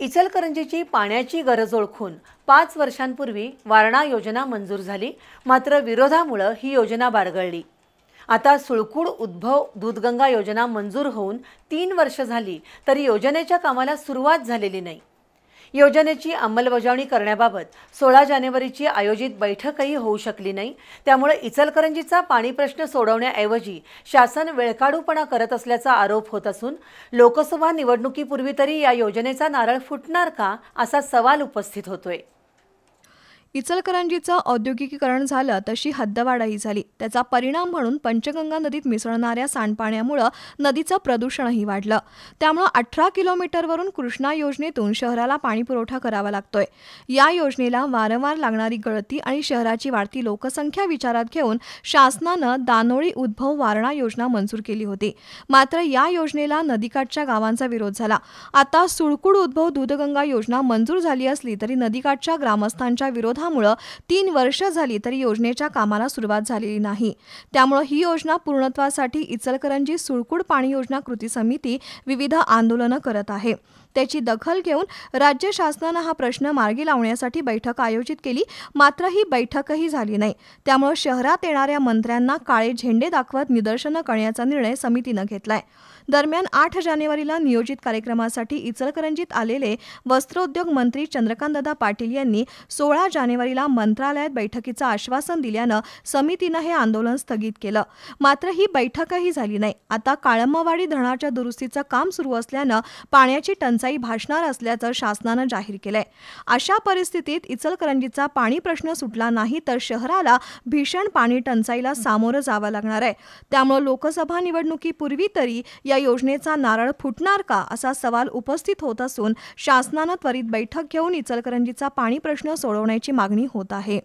इचलकरंजीची पाण्याची गरज ओळखून पाच वर्षांपूर्वी वारणा योजना मंजूर झाली. मात्र विरोधामुळं ही योजना बारगळली. आता सुळकूड उद्भव दूधगंगा योजना मंजूर होऊन तीन वर्ष झाली तरी योजनेच्या कामाला सुरुवात झालेली नाही. योजनेची अंमलबजावणी करण्याबाबत सोळा जानेवारीची आयोजित बैठकही होऊ शकली नाही. त्यामुळे इचलकरंजीचा पाणी प्रश्न सोडवण्याऐवजी शासन वेळकाढूपणा करत असल्याचा आरोप होत असून लोकसभा निवडणुकीपूर्वी तरी या योजनेचा नारळ फुटणार का असा सवाल उपस्थित होतोय. इचलकरंजीचं औद्योगिकीकरण झालं तशी हद्दवाढही झाली. त्याचा परिणाम म्हणून पंचगंगा नदीत मिसळणाऱ्या सांडपाण्यामुळं नदीचं प्रदूषणही वाढलं. त्यामुळं अठरा किलोमीटरवरून कृष्णा योजनेतून शहराला पाणीपुरवठा करावा लागतोय. या योजनेला वारंवार लागणारी गळती आणि शहराची वाढती लोकसंख्या विचारात घेऊन शासनानं दानोळी उद्भव वारणा योजना मंजूर केली होती. मात्र या योजनेला नदीकाठच्या गावांचा विरोध झाला. आता सुळकुड उद्भव दूधगंगा योजना मंजूर झाली असली तरी नदीकाठच्या ग्रामस्थांच्या विरोधामुळं तीन वर्ष झाली तरी योजनेच्या कामाला सुरुवात झालेली नाही. त्यामुळं ही योजना पूर्णत्वासाठी इचलकरंजी सुळकुड पाणी योजना कृती समिती विविध आंदोलनं करत आहे. त्याची दखल घेऊन राज्य शासनानं हा प्रश्न मार्गी लावण्यासाठी बैठक आयोजित केली. मात्र ही बैठकही झाली नाही. त्यामुळे शहरात येणाऱ्या मंत्र्यांना काळे झेंडे दाखवत निदर्शनं करण्याचा निर्णय समितीनं घेतलाय. दरम्यान आठ जानेवारीला नियोजित कार्यक्रमासाठी इचलकरंजीत आलेले वस्त्रोद्योग मंत्री चंद्रकांतदादा पाटील यांनी सोळा जानेवारीला मंत्रालयात बैठकीचं आश्वासन दिल्यानं समितीनं हे आंदोलन स्थगित केलं. मात्र ही बैठकही झाली नाही. आता काळंबवाडी धरणाच्या दुरुस्तीचं काम सुरू असल्यानं पाण्याची टंचाई भासणार असल्याचं शासनानं जाहीर केलंय. अशा परिस्थितीत इचलकरंजीचा पाणी प्रश्न सुटला नाही तर शहराला भीषण पाणी टंचाईला सामोरं जावं लागणार आहे. त्यामुळे लोकसभा निवडणुकीपूर्वी तरी या योजनेचा नारळ फुटणार का असा सवाल उपस्थित होत असून शासनानं त्वरित बैठक घेऊन इचलकरंजीचा पाणी प्रश्न सोडवण्याची मागणी होत आहे.